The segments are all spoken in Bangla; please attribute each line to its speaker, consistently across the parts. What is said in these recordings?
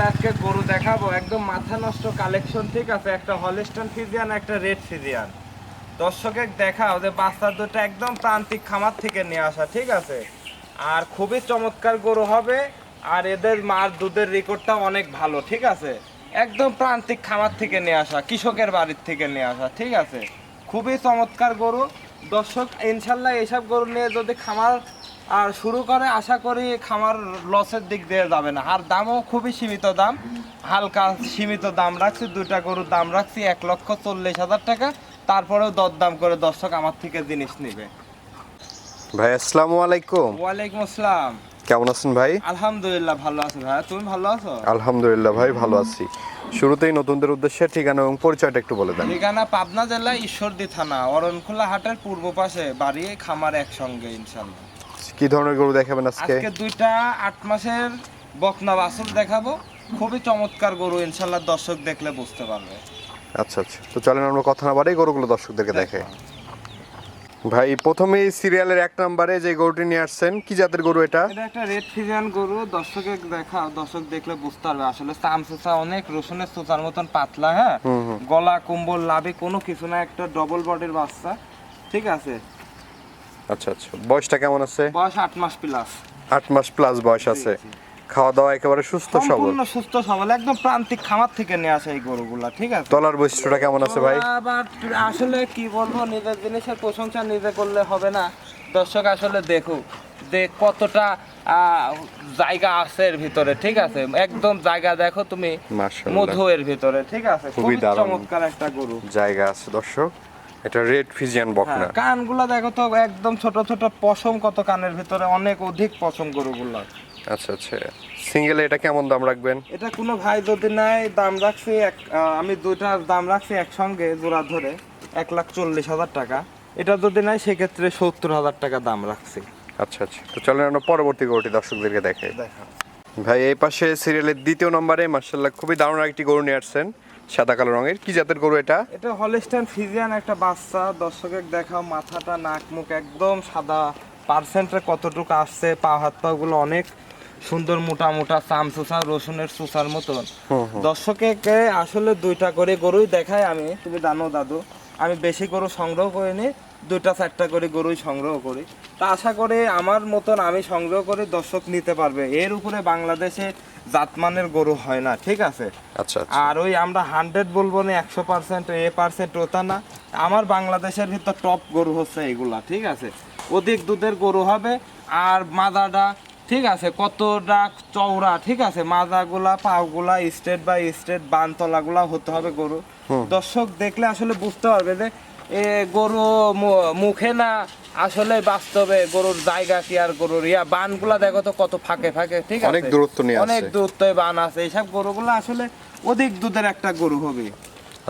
Speaker 1: আজকে গরু দেখাবো। একদম মাথা নষ্ট কালেকশন ঠিক আছে? একটা হলিস্টন ফিজিয়ান একটা রেড ফিজিয়ান দর্শকের দেখা ওদের বাচ্চা দুটো একদম প্রান্তিক খামার থেকে নিয়ে আসা, ঠিক আছে? আর খুবই চমৎকার গরু হবে, আর এদের মার দুধের রেকর্ডটা অনেক ভালো, ঠিক আছে? একদম প্রান্তিক খামার থেকে নিয়ে আসা, কৃষকের বাড়ির থেকে নিয়ে আসা, ঠিক আছে? খুবই চমৎকার গরু। দর্শক, ইনশাল্লাহ এইসব গরু নিয়ে যদি খামার আর শুরু করে আশা করি খামার লসের দিক দিয়ে যাবে না। আর দামও খুবই সীমিত দাম। হালকা সীমিত দাম রাখছি দুইটা গরুর দাম রাখছি এক লক্ষ চল্লিশ হাজার টাকা। তারপরেও দরদাম করে দর্শক আমার থেকে জিনিস নেবে।
Speaker 2: ভাই আসসালামু আলাইকুম।
Speaker 1: ওয়ালাইকুম আসসালাম।
Speaker 2: কেমন আছেন ভাই?
Speaker 1: আলহামদুলিল্লাহ ভালো আছি ভাইয়া তুমি ভালো আছো?
Speaker 2: আলহামদুলিল্লাহ ভাই ভালো আছি। শুরুতেই নতুনদের উদ্দেশ্যে ঠিকানা এবং পরিচয়টা একটু বলে দেন।
Speaker 1: ঠিকানা পাবনা জেলা ঈশ্বরদী থানা অরণখোলা হাটের পূর্ব পাশে বাড়ি খামার একসঙ্গে ইনশাল্লাহ
Speaker 2: কি ধরনের গরু দেখাবেন আজকে?
Speaker 1: আজকে দুইটা আট মাসের বকনা বাছুর দেখাবো। খুবই চমৎকার গরু ইনশাল্লাহ দর্শক দেখলে বুঝতে পারবে।
Speaker 2: আচ্ছা আচ্ছা। তো চলেন আমরা কথা না বাড়াই গরুগুলো দর্শকদেরকে দেখে। ভাই প্রথমেই সিরিয়ালের এক নম্বরে যে গরুটি নিয়ে আসছেন কি জাতের গরু এটা?
Speaker 1: এটা একটা রেড ফিজিয়ান গরু। দর্শকে দেখা দর্শক দেখলে বুঝতে পারবে। আসলে চাম চোচা অনেক রসুনের চোচার মতন পাতলা হ্যাঁ? গলা কম্বল লাভে কোনো কিছু না একটা ডবল বডির বাচ্চা। ঠিক আছে?
Speaker 2: আচ্ছা আচ্ছা। বয়সটা কেমন আছে?
Speaker 1: বয়স আট মাস প্লাস
Speaker 2: আট মাস প্লাস বয়স আছে। খাওয়া দাওয়া একেবারে সুস্থ সবল?
Speaker 1: সম্পূর্ণ সুস্থ সবল একদম প্রান্তিক খামার থেকে নিয়ে আসে এই গরুগুলা ঠিক আছে?
Speaker 2: তলার বৈশিষ্ট্যটা কেমন আছে ভাই?
Speaker 1: আবার আসলে কি বলব নিজের জিনিসের প্রশংসা নিজে করলে হবে না। দর্শক আসলে দেখুক যে কতটা জায়গা আছে এর ভিতরে ঠিক আছে? একদম জায়গা দেখো তুমি মধু এর ভিতরে ঠিক আছে?
Speaker 2: খুবই
Speaker 1: চমৎকার একটা গরু।
Speaker 2: জায়গা আছে দর্শক। এটা রেড ফিজিয়ান বকনা।
Speaker 1: হ্যাঁ, কানগুলা দেখো তো একদম ছোট ছোট পশম কত কানের ভিতরে অনেক অধিক পশম গরুগুলা।
Speaker 2: আচ্ছা আচ্ছা। সিঙ্গেলে এটা কেমন দাম রাখবেন?
Speaker 1: এটা কোনো ভাই যদি নাই দাম রাখছি এক আমি দুইটার দাম রাখছি একসঙ্গে জোড়া ধরে এক লাখ চল্লিশ হাজার টাকা। এটা যদি নাই সেক্ষেত্রে সত্তর হাজার টাকা দাম রাখছি।
Speaker 2: আচ্ছা আচ্ছা। তো চলেন আমরা পরবর্তী গরুটি দর্শকদেরকে দেখে
Speaker 1: দেখা
Speaker 2: ভাই এই পাশে সিরিয়ালের দ্বিতীয় নম্বরে মার্শাল্লাহ খুবই দারুণ একটি গরু নিয়ে আসছেন। সাদা কালো রঙের? কি জাতের গরু এটা?
Speaker 1: এটা হলিস্টান ফিজিয়ান একটা বাচ্চা। দর্শকের দেখাও মাথাটা নাক মুখ একদম সাদা। পার্সেন্টে কতটুকু আসছে পা হাত পা গুলো অনেক সুন্দর মোটা মোটা চাম চুষা রসুনের চুষার মতন। দর্শকে আসলে দুইটা করে গরুই দেখাই আমি। তুমি জানো দাদু আমি বেশি গরু সংগ্রহ করিনি। দুইটা চারটা করে গরুই সংগ্রহ করি। তা আশা করি আমার মতন আমি সংগ্রহ করে দর্শক নিতে পারবে। এর উপরে বাংলাদেশে জাতমানের গরু হয় না ঠিক আছে?
Speaker 2: আচ্ছা আচ্ছা।
Speaker 1: আর ওই আমরা হান্ড্রেড বলব না একশো পার্সেন্ট এ পার্সেন্ট ওটা না। আমার বাংলাদেশের ভিতর টপ গরু হচ্ছে এগুলা ঠিক আছে? অধিক দুধের গরু হবে আর মাদাটা ঠিক আছে? কতটা চওড়া ঠিক আছে? মাদাগুলা পাগুলা স্টেট বাই স্টেট বানতলাগুলা হতে হবে গরু। দর্শক দেখলে আসলে বুঝতে পারবে যে গরু মুখে না আসলে বাস্তবে গরুর জায়গা কি আর গরুর? ইয়া বানগুলা দেখো তো কত ফাঁকে ফাঁকে ঠিক আছে?
Speaker 2: অনেক দূরত্ব নিয়ে আছে।
Speaker 1: অনেক দূরত্বে বান আছে। এইসব গরুগুলো আসলে অধিক দুধের একটা গরু হবে।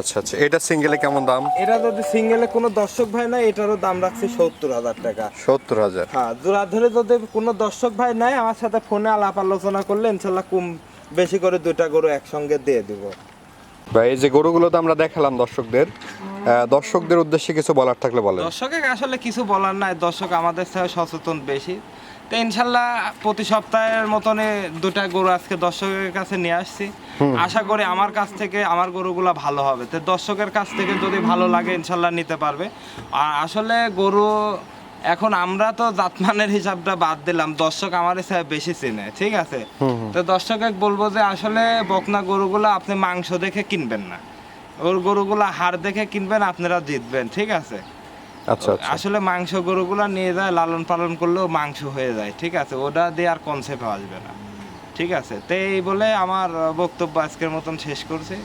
Speaker 2: আচ্ছা আচ্ছা এটা সিঙ্গেলে কেমন দাম?
Speaker 1: এটা যদি সিঙ্গেলে কোনো দর্শক ভাই না এটারও দাম রাখছি সত্তর হাজার টাকা।
Speaker 2: সত্তর হাজার।
Speaker 1: হ্যাঁ জোড়া ধরে যদি কোনো দর্শক ভাই নাই আমার সাথে ফোনে আলাপ আলোচনা করলে ইনশাল্লাহ কম বেশি করে দুইটা গরু একসঙ্গে দিয়ে দিব।
Speaker 2: ভাই এই যে গরুগুলো তো আমরা দেখালাম দর্শকদের দর্শকদের উদ্দেশ্যে কিছু বলার থাকলে বলেন।
Speaker 1: দর্শকের আসলে কিছু বলার নাই দর্শক আমাদের থেকে সচেতন বেশি। তো ইনশাল্লাহ প্রতি সপ্তাহের মতনে দুটা গরু আজকে দর্শকের কাছে নিয়ে আসছি। আশা করি আমার কাছ থেকে আমার গরুগুলা ভালো হবে। তো দর্শকের কাছ থেকে যদি ভালো লাগে ইনশাল্লাহ নিতে পারবে। আর আসলে গরু এখন আমরা তো জাতমানের হিসাবটা বাদ দিলাম। দর্শক আমার হিসাবে বেশি চেনে ঠিক আছে? তো দর্শকে বলব যে আসলে বকনা গরুগুলো আপনি মাংস দেখে কিনবেন না। ওর গরুগুলা হাড় দেখে কিনবেন আপনারা জিতবেন ঠিক আছে?
Speaker 2: আচ্ছা আচ্ছা।
Speaker 1: আসলে মাংস গরুগুলা নিয়ে যায় লালন পালন করলেও মাংস হয়ে যায় ঠিক আছে? ওটা দিয়ে আর কনসেপ্ট আসবে না ঠিক আছে? তো এই বলে আমার বক্তব্য আজকের মতন শেষ করছি।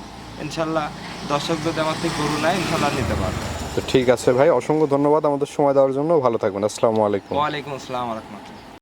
Speaker 1: ইনশাল্লাহ দর্শক যদি আমার থেকে গরু নেয় ইনশাল্লাহ নিতে পারবে।
Speaker 2: তো ঠিক আছে ভাই অসংখ্য ধন্যবাদ আমাদের সময় দেওয়ার জন্য। ভালো থাকবেন। আসসালামু আলাইকুম।
Speaker 1: ওয়ালাইকুম আসসালাম রহমতুল্লাহ।